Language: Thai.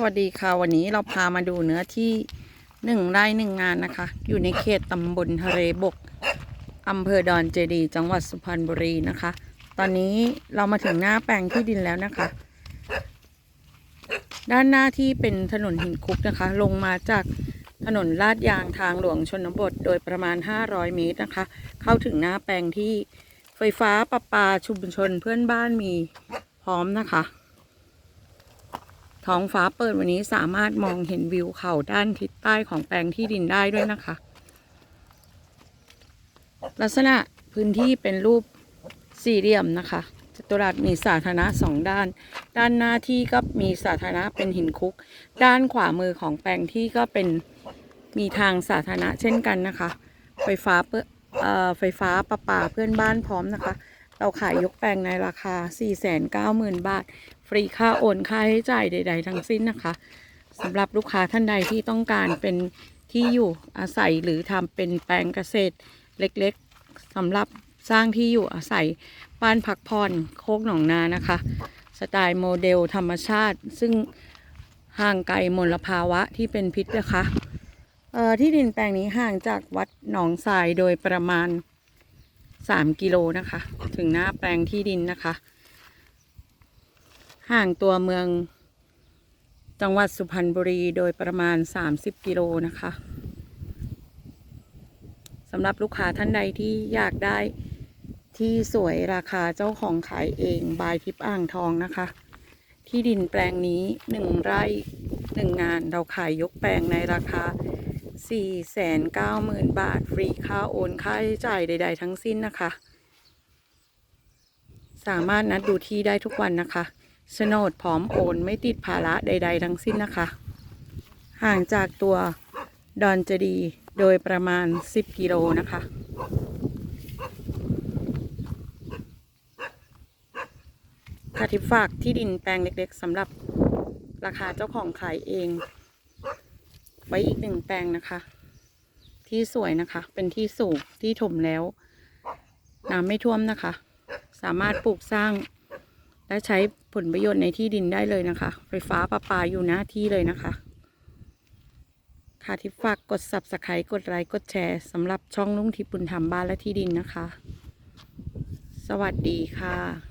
สวัสดีค่ะวันนี้เราพามาดูเนื้อที่หนึ่งไร่หนึ่งงานนะคะ อยู่ในเขตตำบลทะเลบกอำเภอดอนเจดีจังหวัดสุพรรณบุรีนะคะ ตอนนี้เรามาถึงหน้าแปลงที่ดินแล้วนะคะ ด้านหน้าที่เป็นถนนหินคุกนะคะ ลงมาจากถนนลาดยางทางหลวงชนบท โดยประมาณ 500 เมตรนะคะ เข้าถึงหน้าแปลงที่ไฟฟ้าประปาชุมชนเพื่อนบ้านมีพร้อมนะคะ ท้องฟ้าเปิดวันนี้สามารถมองเห็นวิวเขาด้านทิศใต้ของแปลงที่ดินได้ด้วยนะคะ ลักษณะพื้นที่เป็นรูปสี่เหลี่ยมนะคะจัตุรัสมีสาธารณะสองด้าน ด้านหน้าที่ก็มีสาธารณะเป็นหินคุก ด้านขวามือของแปลงที่ก็เป็นมีทางสาธารณะเช่นกันนะคะ ไฟฟ้าเพื่อเอ่อไฟฟ้าประปาเพื่อนบ้านพร้อมนะคะ เราขายยกแปลงในราคา 490,000 บาท ฟรีค่าโอนค่าใช้จ่ายใด ๆ ทั้งสิ้นนะคะสำหรับลูกค้าท่านใดที่ต้องการเป็นที่อยู่อาศัยหรือทำเป็นแปลงเกษตรเล็กๆสำหรับสร้างที่อยู่อาศัยบ้านพักผ่อนโคกหนองนานะคะ สไตล์โมเดลธรรมชาติ ซึ่งห่างไกลมลภาวะที่เป็นพิษนะคะเอ่อที่ดินแปลงนี้ห่างจากวัดหนองทรายโดยประมาณ 3กิโลนะคะ ถึงหน้าแปลงที่ดินนะคะ ห่างตัวเมือง จังหวัดสุพรรณบุรีโดยประมาณ 30 กิโลนะคะสำหรับลูกค้าท่านใดที่อยากได้ที่สวยราคาเจ้าของขายเองบายทิพย์อ่างทองนะคะ ที่ดินแปลงนี้1ไร่1งานเราขายยกแปลงในราคา 490,000 บาท ฟรีค่าโอนค่าใช้จ่ายใด ๆ ทั้งสิ้นนะคะ สามารถนัดดูที่ได้ทุกวันนะคะโฉนดพร้อมโอนไม่ติดภาระใด ๆ ทั้งสิ้นนะคะ ห่างจากตัวดอนเจดีย์โดยประมาณ 10 กิโลนะคะ ค่ะทิปฝากที่ดินแปลงเล็ก ๆสำหรับราคาเจ้าของขายเอง ไว้อีกหนึ่งแปลงนะคะ ที่สวยนะคะ เป็นที่สูงที่ถมแล้วน้ำไม่ท่วมนะคะ สามารถปลูกสร้าง และใช้ผลประโยชน์ในที่ดินได้เลยนะคะ ไฟฟ้าประปาอยู่หน้าที่เลยนะคะ ค่ะที่ฝากกด subscribe กดไลค์กดแชร์สำหรับช่องลุงทิพย์บุญธรรมบ้านและที่ดินนะคะ สวัสดีค่ะ